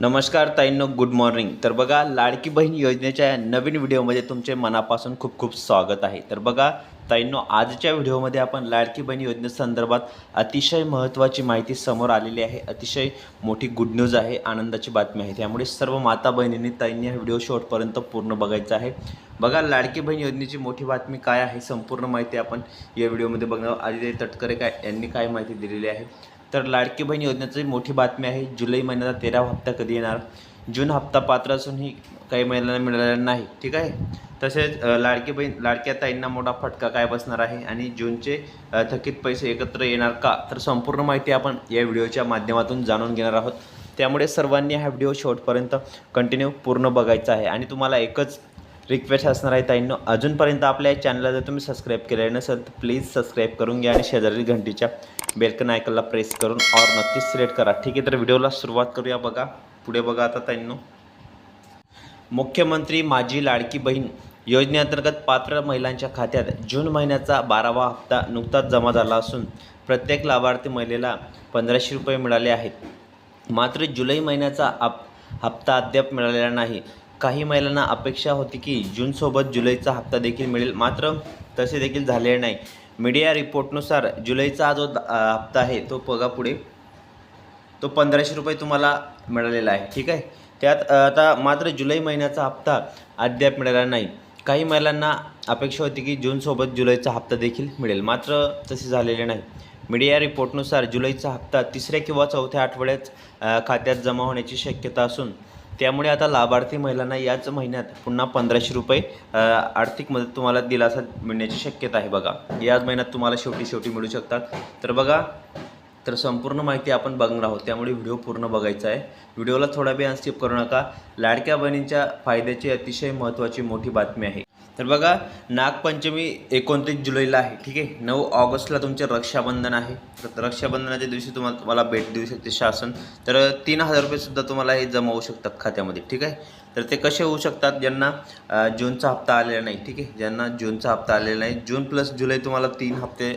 नमस्कार ताईंनो good morning तर बघा लाडकी बहीण योजनेच्या या नवीन व्हिडिओमध्ये तुमचे मनापासून खूप खूप स्वागत आहे. तर बघा ताईंनो आजच्या व्हिडिओमध्ये आपण लाडकी बहीण योजनेसंदर्भात अतिशय महत्त्वाची माहिती समोर आलेली आहे. अतिशय मोठी गुड न्यूज आहे आनंदाची बातमी आहे. त्यामुळे सर्व माता बहिणींनी ताईंनी हा व्हिडिओ शेवटपर्यंत पूर्ण बघायचा आहे. बघा लाडकी बहीण योजनेची मोठी बातमी काय आहे संपूर्ण माहिती आपण या व्हिडिओमध्ये बघणार आदित्य तटकरे काय यांनी काय माहिती दिलेली आहे. तर लाडकी बहीण योजनेची मोठी बातमी आहे जुलै महिन्याचा तेरावा हप्ता कधी येणार? जून हप्ता पात्र असूनही काही महिलांना मिळालेला नाही ठीक आहे? तसेच लाडकी बहीण लाडक्या ताईंना मोठा फटका काय बसणार आहे आणि जूनचे थकीत पैसे एकत्र येणार का? तर संपूर्ण माहिती आपण या व्हिडिओच्या माध्यमातून जाणून घेणार आहोत. त्यामुळे सर्वांनी हा व्हिडिओ शेवटपर्यंत कंटिन्यू पूर्ण बघायचा आहे. आणि तुम्हाला एकच रिक्वेस्ट असणार आहे ताईंनो. अजूनपर्यंत आपल्या चॅनलला जर तुम्ही सबस्क्राईब केले नसेल तर प्लीज सबस्क्राईब करून घ्या आणि शेजारील घंटीच्या बेलकन आयकनला प्रेस करून ऑर नक्कीच सिलेक्ट करा. ठीक आहे तर व्हिडिओला सुरुवात करूया बघा. पुढे बघा आता ताईंनो. मुख्यमंत्री माझी लाडकी बहीण योजनेअंतर्गत पात्र महिलांच्या खात्यात जून महिन्याचा बारावा हप्ता नुकताच जमा झाला असून प्रत्येक लाभार्थी महिलेला पंधराशे रुपये मिळाले आहेत. मात्र जुलै महिन्याचा आप हप्ता अद्याप मिळालेला नाही. काही महिलांना अपेक्षा होती की जूनसोबत जुलैचा हप्ता देखील मिळेल. मात्र तसे देखील झालेले नाही. मीडिया रिपोर्टनुसार जुलैचा जो हप्ता आहे तो बघा पुढे. तो पंधराशे रुपये तुम्हाला मिळालेला आहे. ठीक आहे? त्यात आता मात्र जुलै महिन्याचा हप्ता अद्याप मिळाला नाही. काही महिलांना अपेक्षा होती की जूनसोबत जुलैचा हप्ता देखील मिळेल. मात्र तसे झालेले नाही. मीडिया रिपोर्टनुसार जुलैचा हप्ता तिसऱ्या किंवा चौथ्या आठवड्यात खात्यात जमा होण्याची शक्यता असून त्यामुळे आता लाभार्थी महिलांना याच महिन्यात पुन्हा पंधराशे रुपये आर्थिक मदत तुम्हाला दिलासा मिळण्याची शक्यता आहे बघा. याच महिन्यात तुम्हाला शेवटी शेवटी मिळू शकतात. तर बघा तर संपूर्ण माहिती आपण बघणार आहोत. त्यामुळे व्हिडिओ पूर्ण बघायचा आहे. व्हिडिओला थोडा वेळ स्किप करू नका. लाडक्या बहिणींच्या फायद्याची अतिशय महत्त्वाची मोठी बातमी आहे. तर बघा नागपंचमी एकोणतीस जुलैला आहे ठीक आहे? नऊ ऑगस्टला तुमचे रक्षाबंधन आहे. तर रक्षाबंधनाच्या दिवशी तुम्हाला तुम्हाला भेट देऊ शकते शासन. तर तीन हजार रुपयेसुद्धा तुम्हाला हे जमा होऊ शकतात खात्यामध्ये ठीक आहे? तर ते कसे होऊ शकतात? ज्यांना जूनचा हप्ता आलेला नाही ठीक आहे? ज्यांना जूनचा हप्ता आलेला नाही जून प्लस जुलै तुम्हाला तीन हप्ते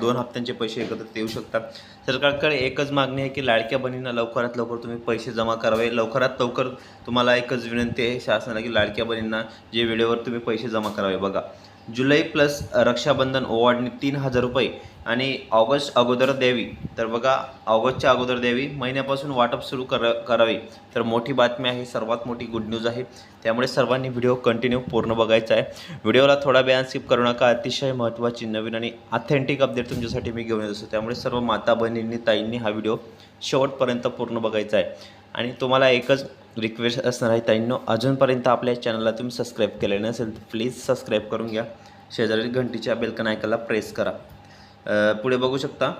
दोन हप्त्यांचे पैसे एकत्रित येऊ शकतात. सरकारकडे एकच मागणी आहे की लाडक्या बहिणींना लवकरात लवकर तुम्ही पैसे जमा करावे. लवकरात लवकर तुम्हाला एकच विनंती आहे शासनाला की लाडक्या बहिणींना जे वेळेवर तुम्ही पैसे जमा करावे. बघा जुलै प्लस रक्षाबंधन ओवाडणी तीन हजार रुपये आणि ऑगस्ट अगोदर द्यावी तर बघा ऑगस्टच्या अगोदर द्यावी महिन्यापासून वाटप सुरू करा करावे. तर मोठी बातमी आहे सर्वात मोठी गुड न्यूज आहे. त्यामुळे सर्वांनी व्हिडिओ कंटिन्यू पूर्ण बघायचा आहे. व्हिडिओला थोडा वेळा स्किप करू नका. अतिशय महत्त्वाची नवीन आणि ऑथेंटिक अपडेट तुमच्यासाठी मी घेऊन येत असतो. त्यामुळे सर्व माता बहिणींनी ताईंनी हा व्हिडिओ शेवटपर्यंत पूर्ण बघायचा आहे. आणि तुम्हाला एकच रिक्वेस्ट असणार आहे ताईंनो. अजूनपर्यंत आपल्या चॅनलला तुम्ही सबस्क्राईब केले नसेल तर प्लीज सबस्क्राईब करून घ्या. शेजारील घंटीच्या बेलकन ऐकायला प्रेस करा. पुढे बघू शकता.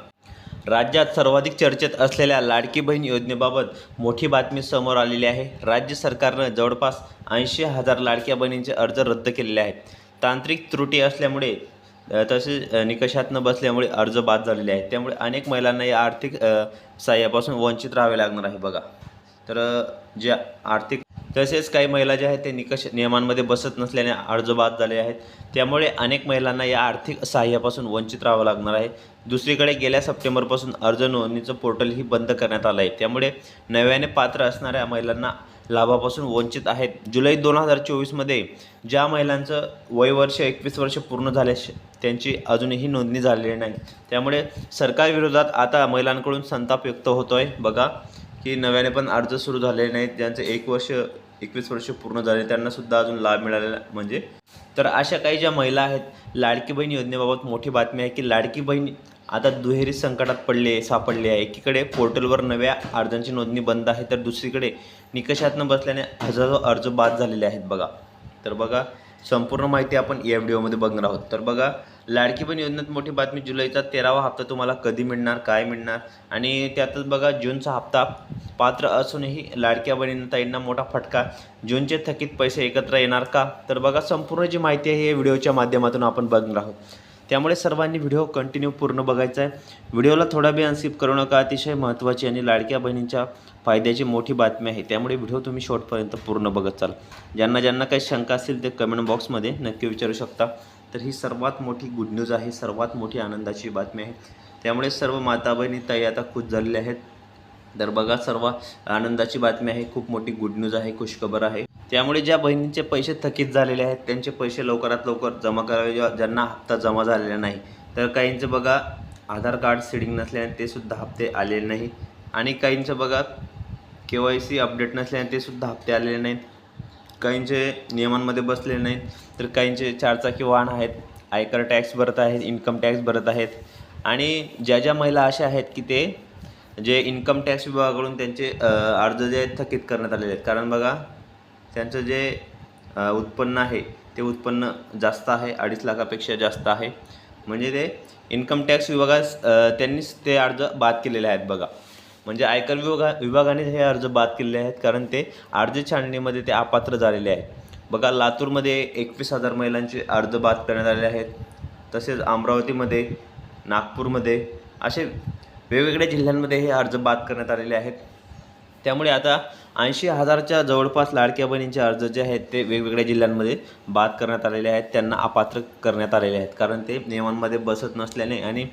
राज्यात सर्वाधिक चर्चेत असलेल्या लाडकी बहीण योजनेबाबत मोठी बातमी समोर आलेली आहे. राज्य सरकारनं जवळपास ऐंशी हजार लाडक्या बहिणींचे अर्ज रद्द केलेले आहेत. तांत्रिक त्रुटी असल्यामुळे तसेच निकषात न बसल्यामुळे अर्ज बाद झालेले आहेत. त्यामुळे अनेक महिलांना या आर्थिक सहाय्यापासून वंचित राहावे लागणार आहे. बघा. तर ज्या जे आर्थिक तसेच काही महिला ज्या आहेत ते निकष नियमांमध्ये बसत नसल्याने अर्जबाद झाले आहेत. त्यामुळे अनेक महिलांना या आर्थिक सहाय्यापासून वंचित राहावं लागणार आहे. दुसरीकडे गेल्या सप्टेंबरपासून अर्ज नोंदणीचं पोर्टलही बंद करण्यात आलं आहे. त्यामुळे नव्याने पात्र असणाऱ्या महिलांना लाभापासून वंचित आहेत. जुलै दोन हजार चोवीसमध्ये ज्या महिलांचं वय वर्ष एकवीस वर्ष पूर्ण झाले त्यांची अजूनही नोंदणी झालेली नाही. त्यामुळे सरकारविरोधात आता महिलांकडून संताप व्यक्त होतो आहे बघा की नव्याने पण अर्ज सुरू झालेले नाहीत ज्यांचं एक वर्ष एकवीस वर्ष पूर्ण झाले त्यांनासुद्धा अजून लाभ मिळालेला म्हणजे. तर अशा काही ज्या महिला आहेत लाडकी बहीण योजनेबाबत मोठी बातमी आहे की लाडकी बहीण आता दुहेरी संकटात पडले सापडले आहे. एकीकडे पोर्टलवर नव्या अर्जांची नोंदणी बंद आहे तर दुसरीकडे निकषात न बसल्याने हजारो अर्ज बाद झालेले आहेत बघा. तर बघा संपूर्ण माहिती आपण या व्हिडिओमध्ये बघणार आहोत. तर बघा लाडकी बहीण योजनेत मोठी बातमी जुलैचा तेरावा हप्ता तुम्हाला कधी मिळणार काय मिळणार? आणि त्यातच बघा जूनचा हप्ता पात्र असूनही लाडक्या बहिणींना मोठा फटका. जूनचे थकीत पैसे एकत्र येणार का? तर बघा संपूर्ण जी माहिती आहे हे व्हिडिओच्या माध्यमातून आपण बघणार आहोत. त्यामुळे सर्वांनी व्हिडिओ कंटिन्यू पूर्ण बघायचा आहे. व्हिडिओला थोडा बी अनस्किप करू नका अतिशय महत्त्वाची आणि लाडक्या बहिणींच्या फायद्याची मोठी बातमी आहे. त्यामुळे व्हिडिओ तुम्ही शॉर्टपर्यंत पूर्ण बघत चाल. ज्यांना ज्यांना काही शंका असेल ते कमेंट बॉक्समध्ये नक्की विचारू शकता. तर ही सर्वात मोठी गुड न्यूज आहे सर्वात मोठी आनंदाची बातमी आहे. त्यामुळे सर्व माता बहिणी ताई आता खुश झालेल्या आहेत. तर बघा सर्व आनंदाची बातमी आहे. खूप मोठी गुड न्यूज आहे खुशखबर आहे. त्यामुळे ज्या बहिणींचे पैसे थकीत झालेले आहेत त्यांचे पैसे लवकरात लवकर जमा करावे ज्यांना हप्ता जमा झालेला नाही. तर काहींचे बघा आधार कार्ड सिडिंग नसल्याने ते सुद्धा हप्ते आलेले नाही. आणि काहींचं बघा के वाय सी अपडेट नसल्याने ते सुद्धा हप्ते आलेले नाहीत. काहींचे नियमांमध्ये बसलेले नाहीत तर काहींचे चारचाकी वाहन आहेत आयकर टॅक्स भरत आहेत इन्कम टॅक्स भरत आहेत. आणि ज्या ज्या महिला अशा आहेत की ते जे इन्कम टॅक्स विभागाकडून त्यांचे अर्ज जे आहेत थकीत करण्यात आलेले आहेत. कारण बघा त्यांचं जे उत्पन्न आहे ते उत्पन्न जास्त आहे अडीच लाखापेक्षा जास्त आहे. म्हणजे ते इन्कम टॅक्स विभागास त्यांनीच ते अर्ज बाद केलेले आहेत बघा. म्हणजे आयकर विभागा विभागाने हे अर्ज बाद केलेले आहेत कारण ते अर्ज छाननीमध्ये ते अपात्र झालेले आहेत. बघा लातूरमध्ये एकवीस हजार महिलांचे अर्ज बाद करण्यात आलेले आहेत. तसेच अमरावतीमध्ये नागपूरमध्ये असे वेगवेगळ्या जिल्ह्यांमध्ये हे अर्ज बाद करण्यात आलेले आहेत. त्यामुळे आता ऐंशी हजारच्या जवळपास लाडक्या बहिणींचे अर्ज जे आहेत ते वेगवेगळ्या जिल्ह्यांमध्ये बाद करण्यात आलेले आहेत. त्यांना अपात्र करण्यात आलेले आहेत कारण ते नियमांमध्ये बसत नसल्याने आणि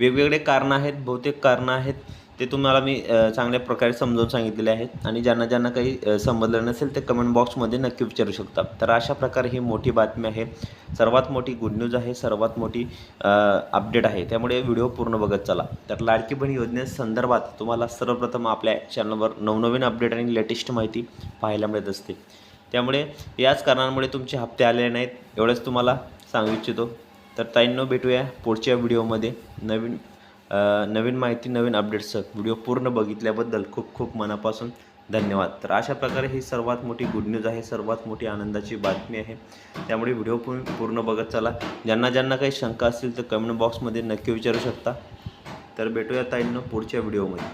वेगवेगळे कारणं आहेत बहुतेक कारणं आहेत. ते तुम्हाला मी चांगल्या प्रकारे समजावून सांगितलेले आहेत. आणि ज्यांना ज्यांना काही समजलं नसेल ते कमेंट बॉक्समध्ये नक्की विचारू शकता. तर अशा प्रकारे ही मोठी बातमी आहे. सर्वात मोठी गुड न्यूज आहे. सर्वात मोठी अपडेट आहे. त्यामुळे व्हिडिओ पूर्ण बघत चला. तर लाडकी बहीण योजनेसंदर्भात तुम्हाला सर्वप्रथम आपल्या चॅनलवर नवनवीन अपडेट आणि लेटेस्ट माहिती पाहायला मिळत असते. त्यामुळे याच कारणांमुळे तुमचे हप्ते आलेले नाहीत. एवढंच तुम्हाला सांगू इच्छितो. तर ताईंनो भेटूया पुढच्या व्हिडिओमध्ये नवीन नवीन माहिती नवीन अपडेट्ससह व्हिडिओ पूर्ण बघितल्याबद्दल खूप खूप मनापासून धन्यवाद. तर अशा प्रकारे ही सर्वात मोठी गुड न्यूज आहे सर्वात मोठी आनंदाची बातमी आहे. त्यामुळे व्हिडिओ पूर्ण पूर्ण बघत चला. ज्यांना ज्यांना काही शंका असतील तर कमेंट बॉक्समध्ये नक्की विचारू शकता. तर भेटूया ताईंना पुढच्या व्हिडिओमध्ये